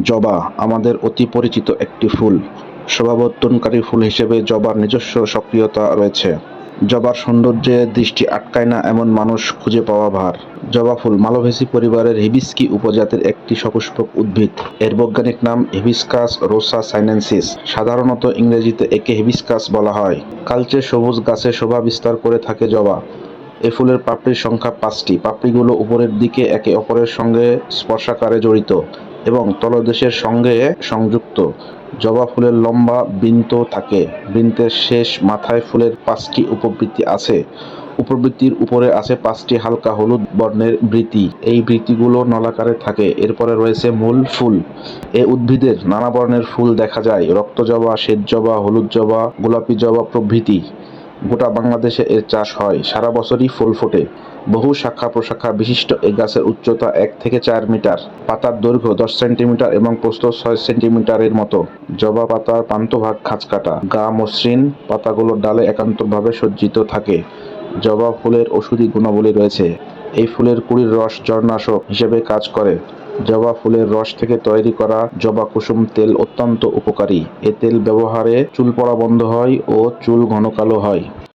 জবা আমাদের অতি পরিচিত একটি ফুল। শোভাবর্ধনকারী ফুল হিসেবে জবার নিজস্ব সক্রিয়তা রয়েছে। জবার সৌন্দর্যে দৃষ্টি আটকায় না এমন মানুষ খুঁজে পাওয়া ভার। জবা ফুল মালভেসি পরিবারের হিবিস্কি উপজাতির একটি সপুষ্পক উদ্ভিদ। এর বৈজ্ঞানিক নাম হিবিস্কাস রোসা সাইনেন্সিস। সাধারণত ইংরেজিতে একে হিবিস্কাস বলা হয়। কালচে সবুজ গাছে শোভা বিস্তার করে থাকে জবা। এ ফুলের পাপড়ির সংখ্যা পাঁচটি। পাপড়িগুলো উপরের দিকে একে অপরের সঙ্গে স্পর্শাকারে জড়িত। এবং তলদেশের সঙ্গে সংযুক্ত। জবা ফুলের লম্বা বৃন্ত থাকে। বৃন্তের শেষ মাথায় ফুলের পাঁচটি উপবৃত্তি আছে। উপবৃত্তির উপরে আছে পাঁচটি হালকা হলুদ বর্ণের বৃতি এই বৃতিগুলো নলাকারে থাকে। এরপরে রয়েছে মূল ফুল। এ উদ্ভিদের নানা বর্ণের ফুল দেখা যায়। রক্ত জবা, শ্বেত জবা, হলুদ জবা, গোলাপি জবা প্রভৃতি। গোটা বাংলাদেশে এর চাষ হয়। সারা বছরই ফুল ফোটে। বহু শাখা প্রশাখা বিশিষ্ট এই গাছের উচ্চতা এক থেকে চার মিটার। পাতার দৈর্ঘ্য দশ সেন্টিমিটার এবং প্রস্থ ছয় সেন্টিমিটারের মতো। জবা পাতার প্রান্তভাগ খাঁচকাটা গা মসৃণ, পাতাগুলোর ডালে একান্তভাবে সজ্জিত থাকে। জবা ফুলের ওষুধি গুণাবলী রয়েছে। এই ফুলের কুড়ির রস জলনাশক হিসেবে কাজ করে। জবা ফুলের রস থেকে তৈরি করা জবা কুসুম তেল অত্যন্ত উপকারী। এ তেল ব্যবহারে চুল পড়া বন্ধ হয় ও চুল ঘন কালো হয়।